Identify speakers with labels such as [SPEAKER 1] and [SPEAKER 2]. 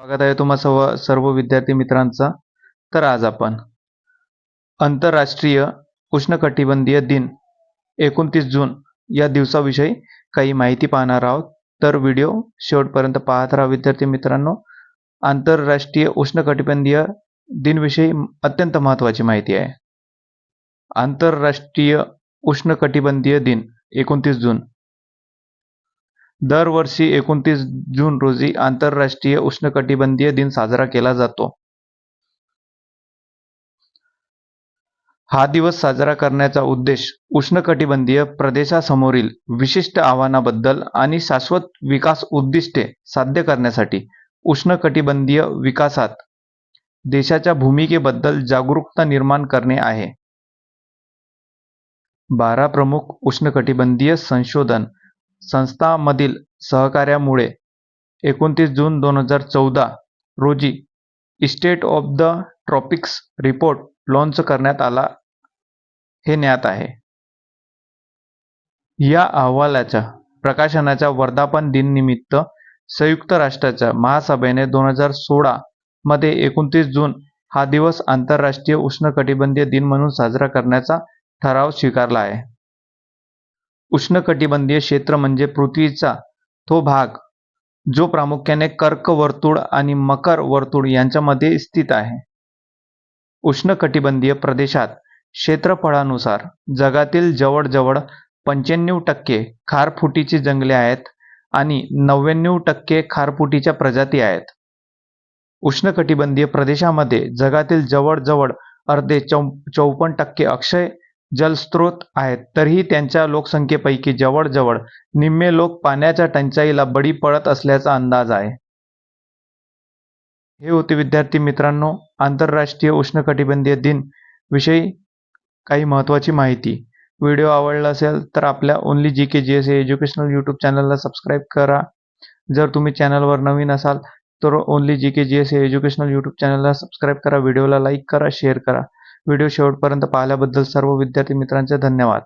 [SPEAKER 1] स्वागत आहे तुम्हा सर्व सर्व विद्यार्थी मित्रांचा. तर आज आपण आंतरराष्ट्रीय उष्णकटिबंधीय दिन एकोणतीस जून या दिवसाविषयी काही माहिती पाहणार आहोत. तर व्हिडिओ शेवटपर्यंत पाहत राहा विद्यार्थी मित्रांनो. आंतरराष्ट्रीय उष्णकटिबंधीय दिनविषयी अत्यंत महत्त्वाची माहिती आहे. आंतरराष्ट्रीय उष्णकटिबंधीय दिन एकोणतीस जून दरवर्षी एकोणतीस जून रोजी आंतरराष्ट्रीय उष्णकटिबंधीय दिन साजरा केला जातो. हा दिवस साजरा करण्याचा उद्देश उष्णकटिबंधीय प्रदेशासमोरील विशिष्ट आव्हानाबद्दल आणि शाश्वत विकास उद्दिष्टे साध्य करण्यासाठी उष्णकटिबंधीय विकासात देशाच्या भूमिकेबद्दल जागरूकता निर्माण करणे आहे. बारा प्रमुख उष्णकटिबंधीय संशोधन संस्थांमधील सहकार्यामुळे एकोणतीस जून दोन हजार चौदा रोजी state of the tropics report launch करण्यात आला हे ज्ञात आहे. या अहवालाच्या प्रकाशनाच्या वर्धापन दिननिमित्त संयुक्त राष्ट्राच्या महासभेने दोन हजार सोळा मध्ये एकोणतीस जून हा दिवस आंतरराष्ट्रीय उष्णकटिबंधीय दिन म्हणून साजरा करण्याचा ठराव स्वीकारला आहे. उष्णकटिबंधीय क्षेत्र म्हणजे पृथ्वीचा तो भाग जो प्रामुख्याने कर्क वर्तुळ आणि मकर वर्तुळ यांच्यामध्ये स्थित आहे. उष्णकटिबंधीय प्रदेशात क्षेत्रफळानुसार जगातील जवळजवळ पंच्याण्णव टक्के खारफुटीची जंगले आहेत आणि नव्याण्णव टक्के खारफुटीच्या प्रजाती आहेत. उष्णकटिबंधीय प्रदेशामध्ये जगातील जवळजवळ अर्धे चौ चौपन्न टक्के अक्षय जलस्रोत आहेत. तरीही त्यांच्या लोकसंख्येपैकी जवळजवळ निम्मे लोक पाण्याच्या टंचाईला बळी पडत असल्याचा अंदाज आहे. हे होते विद्यार्थी मित्रांनो आंतरराष्ट्रीय उष्णकटिबंधीय दिन विषयी काही महत्त्वाची माहिती. व्हिडिओ आवडला असेल तर आपल्या only G K G S educational YouTube चॅनलला सबस्क्राईब करा. जर तुम्ही चॅनलवर नवीन असाल तर only G K G S educational YouTube चॅनलला सबस्क्राईब करा व्हिडिओला लाईक करा शेअर करा. व्हिडिओ शेवटपर्यंत पाहिल्याबद्दल सर्व विद्यार्थी मित्रांचे धन्यवाद.